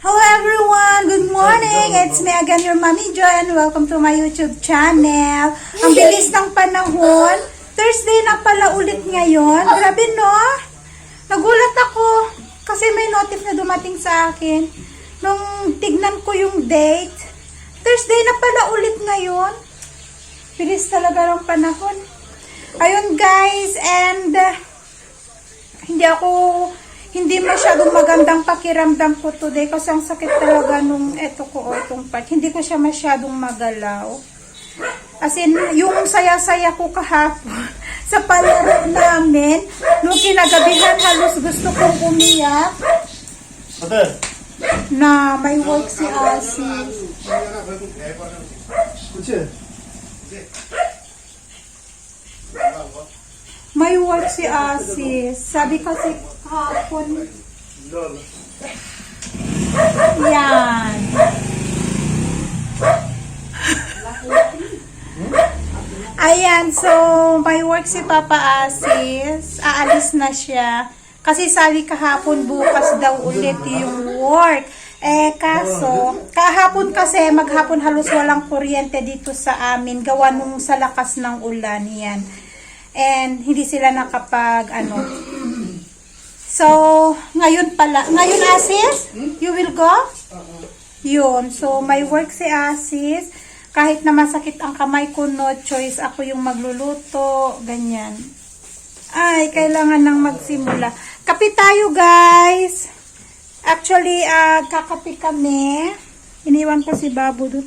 Hello everyone! Good morning! It's me again, your Mommy Jo, and welcome to my YouTube channel. Ang bilis ng panahon. Thursday na pala ulit ngayon. Grabe no? Nagulat ako kasi may notif na dumating sa akin. Nung tignan ko yung date, Thursday na pala ulit ngayon. Bilis talaga ng panahon. Ayun guys, and uh, hindi ako hindi masyadong magandang pakiramdam ko today kasi ang sakit talaga nung eto ko o itong part. Hindi ko siya masyadong magalaw. As in, yung saya-saya ko kahapon sa palaro namin, nung kinagabihan halos gusto kong umiyak Mother, na may work si 치? May work si Asis. Sabi kasi kahapon, yan. Ayan, so may work si Papa Asis. Aalis na siya. Kasi sabi kahapon bukas daw ulit yung work. Eh, kaso, kahapon kasi maghapon halos walang kuryente dito sa amin. Gawa nung sa lakas ng ulan yan. And hindi sila nakapag, ano. So, ngayon pala. Ngayon, Asis? You will go? Yun. So, may work si Asis. Kahit na masakit ang kamay ko, no choice. Ako yung magluluto. Ganyan. Ay, kailangan nang magsimula. Kape tayo, guys. Actually, ah, kakape kami. Iniwan ko si Babu doon.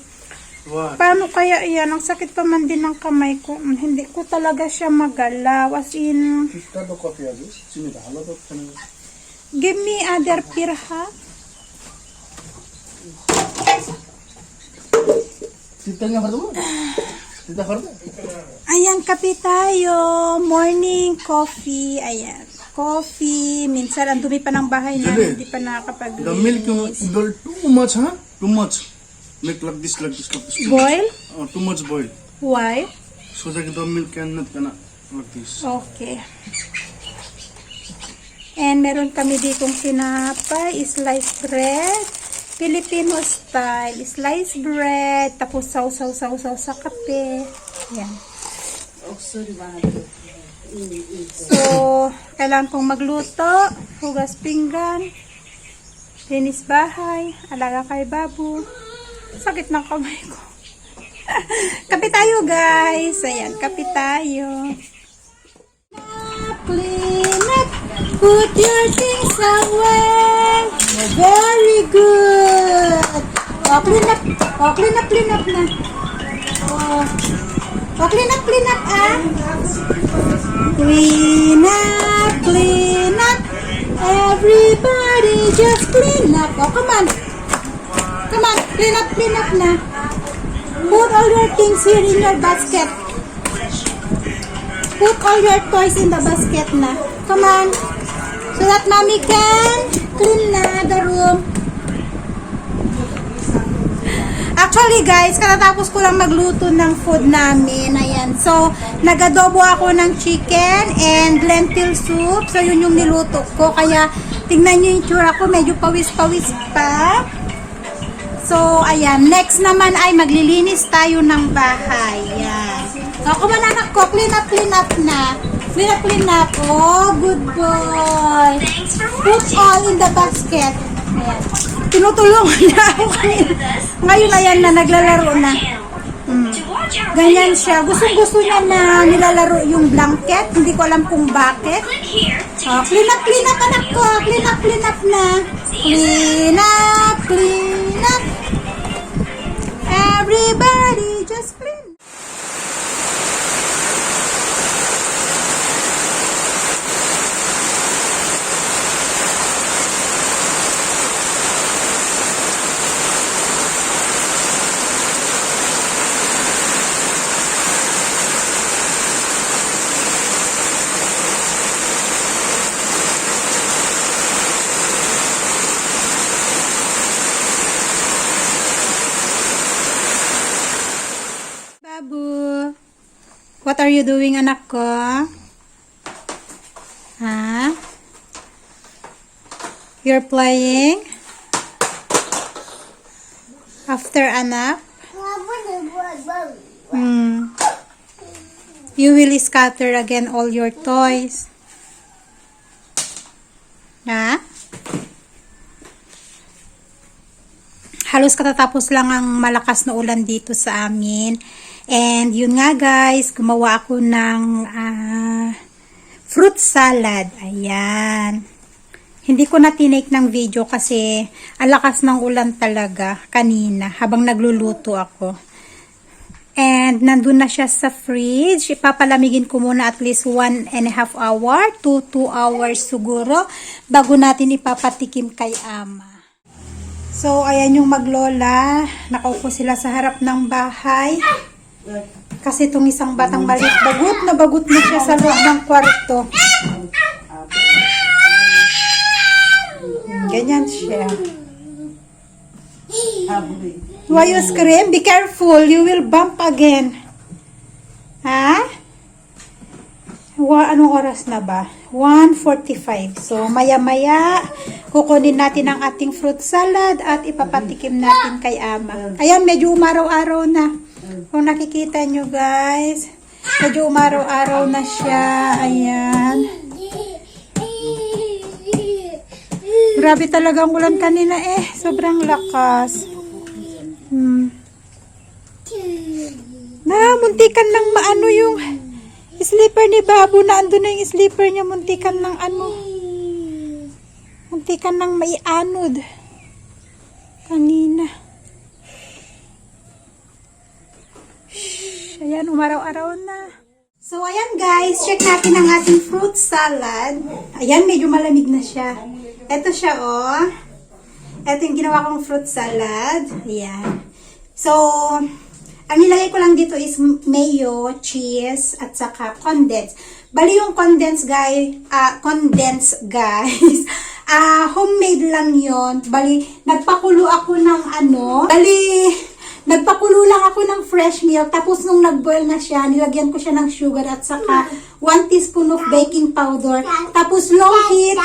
What? Paano kaya iyan? Ang sakit pa man din ng kamay ko. Mm, hindi ko talaga siya magalaw. As in... Give me other beer, ha? Tita nga hardo Tita hardo? Ayan, kape tayo. Morning coffee. Ayan. Coffee. Minsan, ang dumi pa ng bahay na. Hindi pa nakakapag-linis. The milk, too much, ha? Huh? Too much. Make like this, like this, like this. Boil? Oh, too much boil. Why? So that the milk cannot gonna like this. Okay. And meron kami ditong sinapay, sliced bread, Filipino style, sliced bread, tapos saw-saw-saw-saw sa kape. Yan. So, kailangan kong magluto, hugas pinggan, linis bahay, alaga kay babu. Sakit ng kamay ko. kape tayo guys. Ayan, kape tayo. Clean up. Put your things away. Very good. Oh, clean up. Oh, clean up, clean up na. Oh, oh clean up, clean up, ah. Clean up, clean up. Everybody just clean up. Oh, come on. Come on, clean up, clean up na. Put all your things here in your basket. Put all your toys in the basket na. Come on. So that mommy can clean na the room. Actually guys, katatapos ko lang magluto ng food namin. Ayan. So, nagadobo ako ng chicken and lentil soup. So, yun yung niluto ko. Kaya, tingnan nyo yung tsura ko. Medyo pawis-pawis pa. So, ayan. Next naman ay maglilinis tayo ng bahay. Ayan. Ako man anak ko, clean up, clean up na. Clean up, clean up. Oh, good boy. Put all in the basket. Ayan. Tinutulungan niya ako. Ngayon, ayan na, naglalaro na. Hmm. Ganyan siya. Gustong gusto niya na nilalaro yung blanket. Hindi ko alam kung bakit. Oh, clean up, clean up anak ko. Clean up, clean up na. Clean up, clean up. Everybody just are you doing anak ko? Ha? You're playing? After a nap? Hmm. You will scatter again all your toys. Ha? Halos katatapos lang ang malakas na ulan dito sa amin. And yun nga guys, gumawa ako ng ah, fruit salad. Ayan. Hindi ko na tinake ng video kasi alakas ng ulan talaga kanina habang nagluluto ako. And nandun na siya sa fridge. Ipapalamigin ko muna at least one and a half hour to two hours siguro bago natin ipapatikim kay ama. So, ayan yung maglola. Nakaupo sila sa harap ng bahay. Kasi itong isang batang maliit, bagut na bagut na siya sa loob ng kwarto. Ganyan siya. Why you scream? Be careful, you will bump again. Ha? Wa, anong oras na ba? 1.45. So, maya-maya, kukunin natin ang ating fruit salad at ipapatikim natin kay Ama. Ayan, medyo umaraw-araw na. Kung nakikita nyo, guys, medyo umaraw-araw na siya. Ayan. Grabe talaga ang ulan kanina eh. Sobrang lakas. Hmm. Na, muntikan ng maano yung slipper ni Babu na ando na yung slipper niya. Muntikan ng ano. Muntikan ng maianod. Kanina. Shhh, ayan, umaraw-araw na. So, ayan guys, check natin ang ating fruit salad. Ayan, medyo malamig na siya. Ito siya, oh. Ito yung ginawa kong fruit salad. Ayan. So, ang nilagay ko lang dito is mayo, cheese, at saka condensed. Bali yung condensed guy, ah, condensed guys. Ah, homemade lang yon. Bali, nagpakulo ako ng ano. Bali, nagpakulo lang ako ng fresh milk. Tapos nung nagboil na siya, nilagyan ko siya ng sugar at saka 1 teaspoon of baking powder. Tapos low heat,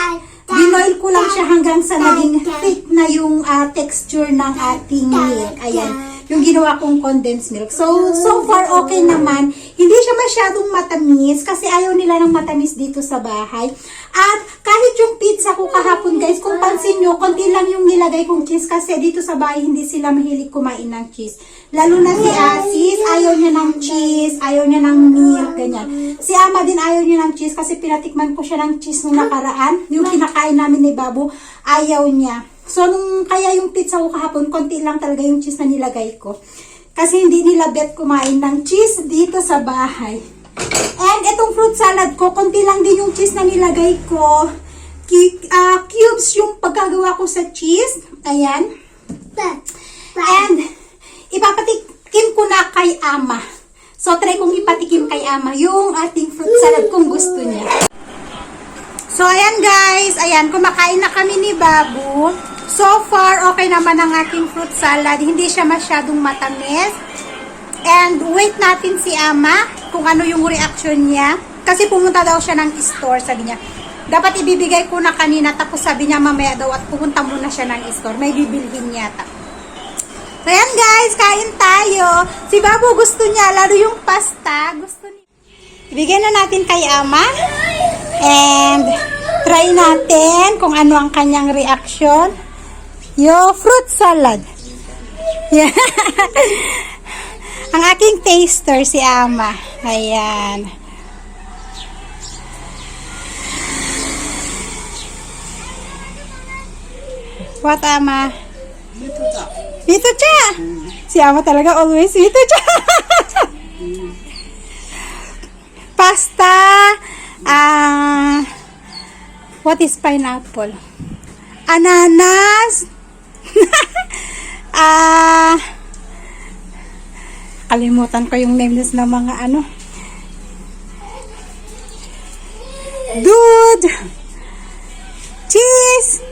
Binoil ko lang siya hanggang sa naging thick na yung ah, texture ng ating milk. Ayan. Yung ginawa kong condensed milk. So, so far okay naman. Hindi siya masyadong matamis kasi ayaw nila ng matamis dito sa bahay. At kahit yung pizza ko kahapon guys, kung pansin nyo, konti lang yung nilagay kong cheese kasi dito sa bahay hindi sila mahilig kumain ng cheese. Lalo na si Asis, ayaw niya ng cheese, ayaw niya ng milk, ganyan. Si Ama din ayaw niya ng cheese kasi pinatikman ko siya ng cheese nung nakaraan. Yung kinakain namin ni Babu, ayaw niya. So, nung kaya yung pizza ko kahapon, konti lang talaga yung cheese na nilagay ko. Kasi hindi nila bet kumain ng cheese dito sa bahay. And itong fruit salad ko, konti lang din yung cheese na nilagay ko. Ki- ah, cubes yung pagkagawa ko sa cheese. Ayan. And, ipapatikim ko na kay Ama. So, try kong ipatikim kay Ama yung ating fruit salad kung gusto niya. So, ayan guys. Ayan, kumakain na kami ni Babu. So far, okay naman ang aking fruit salad. Hindi siya masyadong matamis. And wait natin si Ama kung ano yung reaction niya. Kasi pumunta daw siya ng store, sabi niya. Dapat ibibigay ko na kanina, tapos sabi niya mamaya daw at pupunta muna siya ng store. May bibilhin yata. So ayan guys, kain tayo. Si Babu gusto niya, lalo yung pasta. Gusto niya. Ibigay na natin kay Ama. And try natin kung ano ang kanyang reaction. Yo, fruit salad. Yeah. ang aking taster si Ama. Ayan. What, Ama? Dito siya. Si Ama talaga always dito siya. Pasta. Ah, what is pineapple? Ananas. Ah, kalimutan ko yung names ng mga ano. Dude. Cheese.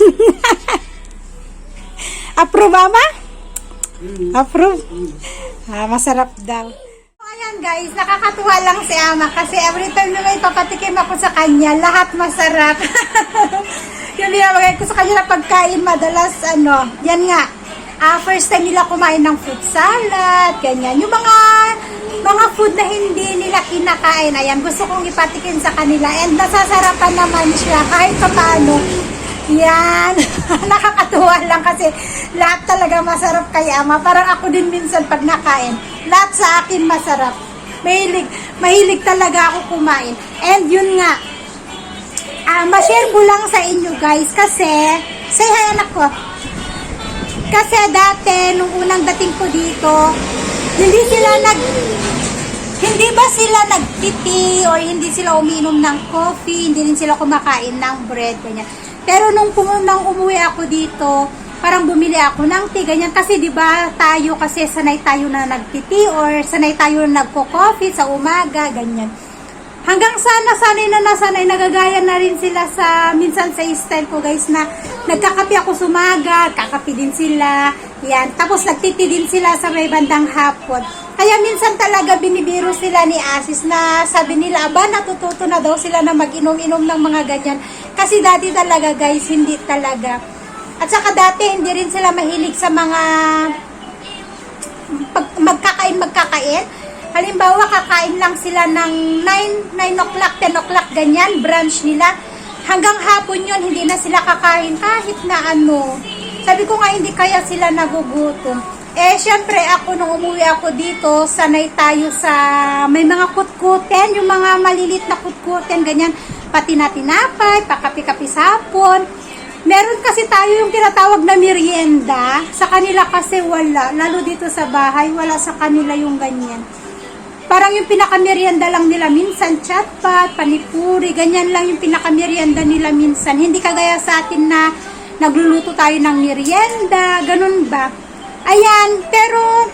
Approve, mama? Approve. Ah, masarap daw. Ayan guys, nakakatuwa lang si Ama kasi every time na may papatikim ako sa kanya, lahat masarap. yung binabagay ko sa kanya na pagkain, madalas ano, yan nga, ah, first time nila kumain ng fruit salad, ganyan. Yung mga mga food na hindi nila kinakain, ayan, gusto kong ipatikin sa kanila. And nasasarapan naman siya kahit pa paano. Yan. Nakakatuwa lang kasi lahat talaga masarap kay ama. Parang ako din minsan pag nakain, lahat sa akin masarap. Mahilig, mahilig talaga ako kumain. And yun nga, ah ma-share ko lang sa inyo guys kasi, say hi anak ko. Kasi dati, nung unang dating ko dito, hindi sila nag, hindi ba sila nagtiti or hindi sila umiinom ng coffee, hindi rin sila kumakain ng bread, ganyan. Pero nung pumunang umuwi ako dito, parang bumili ako ng tea, ganyan. Kasi di ba tayo kasi sanay tayo na nagtiti or sanay tayo na nagko-coffee sa umaga, ganyan. Hanggang sana sanay na nasanay, nagagaya na rin sila sa, minsan sa style ko guys na nagkakape ako sumaga, kakape din sila, yan. Tapos nagtiti din sila sa may bandang hapon. Kaya minsan talaga binibiro sila ni Asis na sabi nila, aba natututo na daw sila na mag-inom-inom ng mga ganyan. Kasi dati talaga guys, hindi talaga. At saka dati hindi rin sila mahilig sa mga pag magkakain magkakain. Halimbawa, kakain lang sila ng 9, 9 o'clock, 10 o'clock, ganyan, brunch nila. Hanggang hapon yun, hindi na sila kakain kahit na ano. Sabi ko nga, hindi kaya sila nagugutom. Eh, syempre, ako nung umuwi ako dito, sanay tayo sa may mga kutkuten, yung mga malilit na kutkuten, ganyan, pati na tinapay, pakapi-kapi sapon. Meron kasi tayo yung tinatawag na merienda. Sa kanila kasi wala. Lalo dito sa bahay, wala sa kanila yung ganyan. Parang yung pinakamerienda lang nila minsan, chatpat, panipuri, ganyan lang yung pinakamerienda nila minsan. Hindi kagaya sa atin na nagluluto tayo ng merienda, ganun ba? Ayan, pero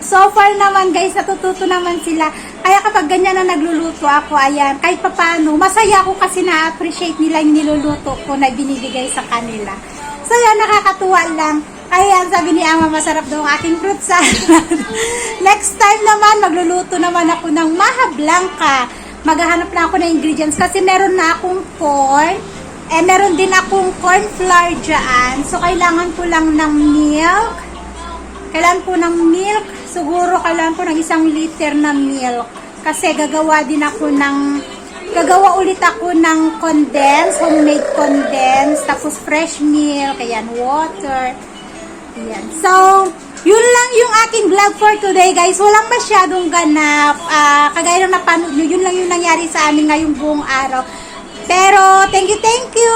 so far naman guys, natututo naman sila. Kaya kapag ganyan na nagluluto ako, ayan, kahit papano, masaya ako kasi na-appreciate nila yung niluluto ko na binibigay sa kanila. So yan, nakakatuwa lang. Ayan, sabi ni Ama, masarap daw ang aking fruit salad. Next time naman, magluluto naman ako ng maha blanca. Maghahanap lang ako ng ingredients kasi meron na akong corn. Eh, meron din akong corn flour dyan. So, kailangan ko lang ng milk. Kailangan ko ng milk. Siguro kailangan ko ng isang liter na milk. Kasi gagawa din ako ng gagawa ulit ako ng condensed, homemade condensed, tapos fresh milk, ayan, water. Ayan. So, yun lang yung aking vlog for today, guys. Walang masyadong ganap. Ah, kagaya ng napanood nyo, yun lang yung nangyari sa amin ngayong buong araw. Pero, thank you, thank you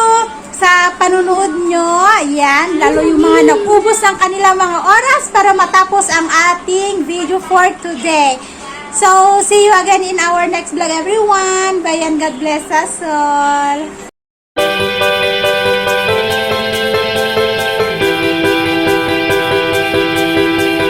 sa panunood nyo. Ayan, lalo yung mga nag-ubos ng kanilang mga oras para matapos ang ating video for today. So, see you again in our next vlog, everyone. Bye and God bless us all.